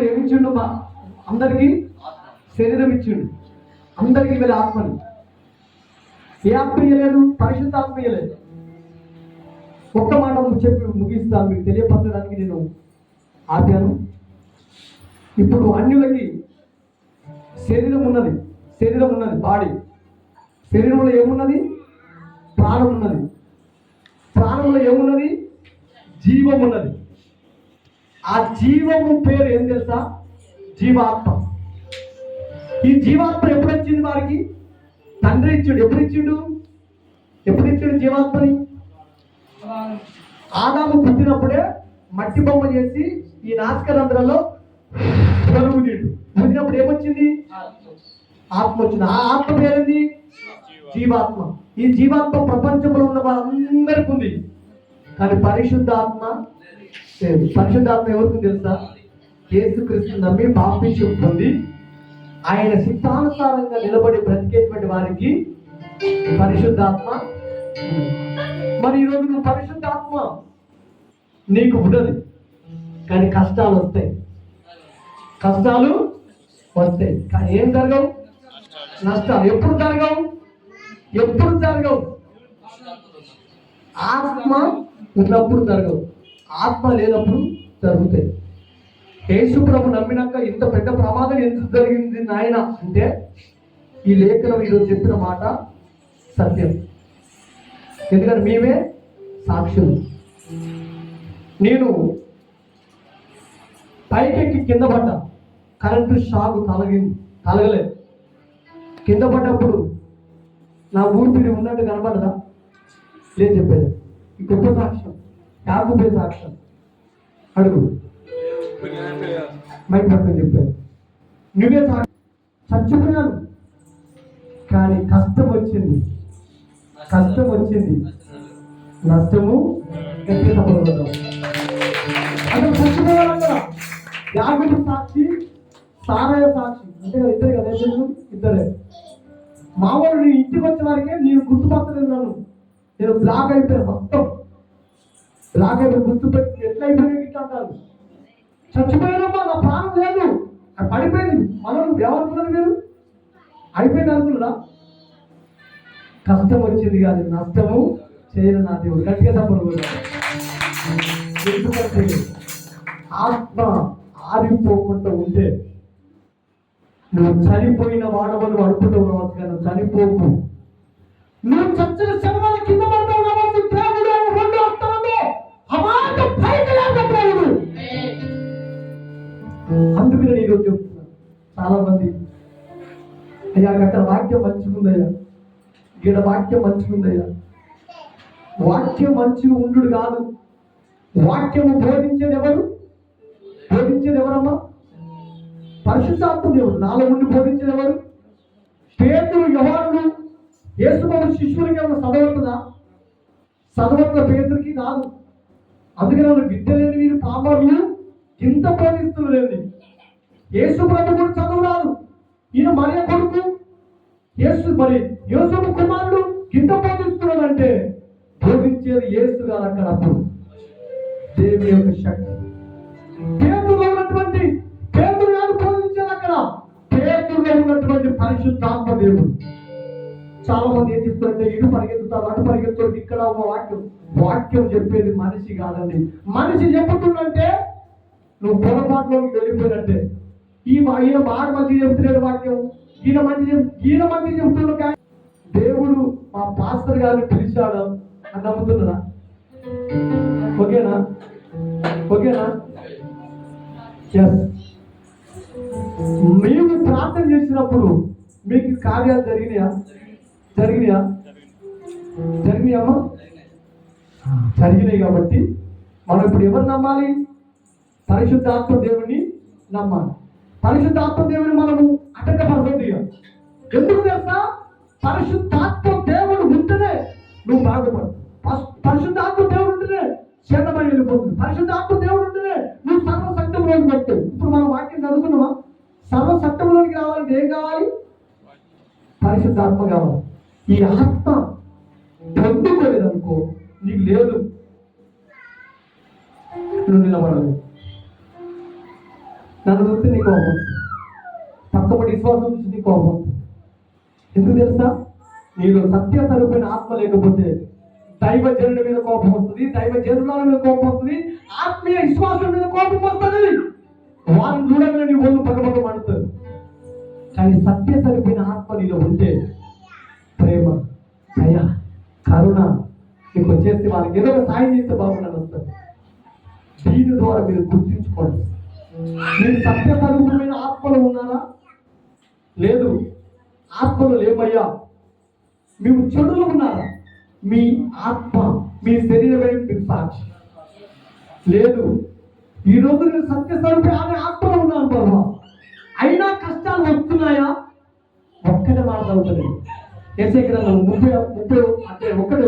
ఏమిచ్చిండు మా అందరికి? శరీరం ఇచ్చిండు అందరికి వీళ్ళ ఆత్మని. ఏ ఆత్మ ఇయ్యలేదు? పరిశుద్ధ ఆత్మ ఇయ్యలేదు. ఒక్క మాట చెప్పి ముగిస్తాను. మీకు తెలియపరచడానికి నేను ఆపాను. ఇప్పుడు అన్యులకి శరీరం ఉన్నది. శరీరం ఉన్నది. బాడీ. శరీరంలో ఏమున్నది? ప్రాణం ఉన్నది. ప్రాణంలో ఏమున్నది? జీవం ఉన్నది. ఆ జీవము పేరు ఏం తెలుసా? జీవాత్మ. ఈ జీవాత్మ ఎప్పుడు వచ్చింది వారికి? తండ్రి ఇచ్చాడు. ఎప్పుడు ఇచ్చిండు ఎప్పుడు ఇచ్చాడు జీవాత్మని? ఆదాము పుట్టినప్పుడే మట్టి బొమ్మ చేసి ఈ నాస్కరంధ్రంలో ఊదిండు ఊదినప్పుడు ఏమొచ్చింది? ఆత్మ వచ్చింది. ఆ ఆత్మ పేరేంది? జీవాత్మ. ఈ జీవాత్మ ప్రపంచంలో ఉన్న వాళ్ళందరికీ ఉంది కానీ పరిశుద్ధాత్మ లేదు. పరిశుద్ధాత్మ ఎవరికి తెలుసా? యేసుక్రీస్తు నమ్మి పాపించి పొంది ఆయన సిద్ధానుసారంగా నిలబడి బ్రతికేటువంటి వారికి పరిశుద్ధాత్మ మరి ఈరోజు నువ్వు పరిశుద్ధాత్మ? నీకు ఉండదు కానీ కష్టాలు వస్తాయి. కష్టాలు వస్తాయి. కానీ ఏం జరగవు? నష్టాలు. ఎప్పుడు జరగవు? ఎప్పుడు జరగవు? ఆత్మ ఉన్నప్పుడు జరగవు. ఆత్మ లేనప్పుడు జరుగుతాయి. యేసు ప్రభు నమ్మినాక ఇంత పెద్ద ప్రమాదం ఎందుకు జరిగింది నాయన అంటే ఈ లేఖనం ఈరోజు చెప్పిన మాట సత్యం. ఎందుకంటే మేమే సాక్షులు. నేను పైకెక్కి కింద పడ్డా. కరెంటు షాక్ తలగింది. తలగలేదు. కింద పడ్డప్పుడు నా ఊపిరి ఉన్నట్టు కనబడదా లేదు చెప్పేది? ఈ గొప్ప సాక్ష్యం యాగుపే సాక్ష్యం. అడుగు. మైక్ పక్కన చెప్పాను నువ్వే సాక్ష్యం. చచ్చిపోయాను. కానీ కష్టం వచ్చింది. కష్టం వచ్చింది. నష్టము గట్టి సఫలమవుతాం అసలు చచ్చిపోయాను కదా. యాగుడు సాక్షి సారయ్య సాక్షి. అంటే ఇద్దరు కదా ఇద్దరే. మామూలు నీ ఇంటికి వచ్చే వారికే నేను గుర్తుపట్టలేదు నన్ను నేను బ్లాక్ అయిపోయాను మొత్తం. బ్లాక్ అయిపోయి గుర్తుపెట్టి ఎట్లా అయిపోయాయి ఇట్లా అంటారు? చచ్చిపోయానమ్మా నా ప్రాణం లేదు. అది పడిపోయింది. మనం ఏమనుకున్నారు మీరు? అయిపోయింది అనుకున్నా కష్టం వచ్చింది కాదు నష్టము చేయను నా దేవుడు. గట్టిగా తప్పుడు ఎందుకంటే ఆత్మ ఆరిపోకుండా ఉంటే నువ్వు చనిపోయిన వాడవని అనుకుంటావు కావచ్చు కానీ చనిపోకు. నువ్వు చచ్చిన శవల కింద పడతావు కాబట్టి దేవుడు రెండు హస్తాలతో అమాంత పైకి లేకపోయాడు అందుకు నేను ఈరోజు చెప్తున్నాను. చాలా మంది అయ్యా అక్కడ వాక్యం మంచిగుందయ్యా. ఈడ వాక్యం మంచిగుందయ్యా. వాక్యం మంచి ఉండు కాదు. వాక్యము బోధించేది ఎవరు? బోధించేది ఎవరమ్మా? పరిశుద్ధాత్మ దేవుడు. నాలో ఉండి బోధించేది ఎవరు? పేతులు ఎవరు యేసుబాబు శిష్యులకి ఏమైనా చదవతుందా చదవతున్న పేదరికి కాదు. అందుకని వాళ్ళు విద్య లేని మీరు పామర్లు ఇంత బోధిస్తున్నారు యేసు ప్రభు కూడా చదువు ఈయన మరియ కొడుకు. యేసు మరి యోసపు కుమారుడు ఇంత బోధిస్తున్నాడంటే బోధించేది యేసు గారు అక్కడ అప్పుడు. దేవుని యొక్క శక్తి. పేదలో ఉన్నటువంటి పేదలు కాదు బోధించేది అక్కడ. పేదలో ఉన్నటువంటి పరిశుద్ధాత్మ దేవుడు. చాలా మంది ఏం చెప్తారంటే ఇటు పరిగెత్తుతారు అటు పరిగెత్తుతారు ఇక్కడ ఒక వాక్యం. వాక్యం చెప్పేది మనిషి కాదండి. మనిషి చెప్పుతుందంటే నువ్వు పొరపాటులోకి వెళ్ళిపోయినట్టే. ఈ ఈయన బాగా మంచి చెప్తున్నాడు వాక్యం. ఈయన మంచి ఈయన మంచి చెప్తున్నాడు కానీ దేవుడు మా పాస్టర్ గారిని పిలిచాడు అని నమ్ముతున్నారా? ఓకేనా? ఓకేనా? ఎస్ మేము ప్రార్థన చేసినప్పుడు మీకు కార్యాలు జరిగినాయా? జరిగినాయా? జరిగినాయమ్మా? జరిగినాయి కాబట్టి మనం ఇప్పుడు ఎవరు నమ్మాలి? పరిశుద్ధాత్మ దేవుని నమ్మాలి. పరిశుద్ధాత్మ దేవుని మనము అటకపరచొద్దు ఎందుకు తెలుసా? పరిశుద్ధాత్మ దేవుడు ఉంటేనే నువ్వు బాగుపడు పరిశుద్ధాత్మ దేవుడు ఉంటేనే చేతమని వెళ్ళిపోతుంది పరిశుద్ధాత్మ దేవుడు ఉంటేనే నువ్వు సర్వసత్యంలోకి పెట్టు ఇప్పుడు మనం వాక్యం చదువుకున్నావా సర్వసత్యంలోకి రావాలంటే ఏం కావాలి? పరిశుద్ధాత్మ కావాలి. ఈ ఆత్మ పొందుకోలేదనుకో నీకు లేదు. నువ్వు నిలబడలేదు నన్ను చూస్తే నీ కోపం పక్కపడి విశ్వాసం చూసి నీ కోపం ఎందుకు తెలుసా? నీలో సత్య స్వరూపమైన ఆత్మ లేకపోతే దైవ జనుల మీద కోపం వస్తుంది దైవ జనుల మీద కోపం వస్తుంది ఆత్మీయ విశ్వాసం మీద కోపం వస్తుంది. వారిని చూడగానే నీ ఒళ్ళు పగపగ మాడుతుంది కానీ సత్య సరిపోయిన ఆత్మ నీలో ఉంటే ప్రేమ దయ కరుణ మీకు వచ్చేసి వాళ్ళకి ఏదో ఒక సాయం చేస్తే బాగుండని వస్తారు. దీని ద్వారా మీరు గుర్తించుకోండి. మీరు సత్య స్వరూపమైన ఆత్మలో ఉన్నారా? లేదు. ఆత్మలో లేమయ్యా. మేము చెడులో ఉన్నారా? మీ ఆత్మ మీ శరీరమే మీరు సాక్షి. లేదు. ఈ రోజు నేను సత్య స్వరూపి అనే ఆత్మలో ఉన్నాను బాబా. అయినా కష్టాలు వస్తున్నాయా? ఒక్కటే మాట అవుతుంది ఎస్ఏ గ్రంథం ముప్పై ముప్పై అంటే ఒకటి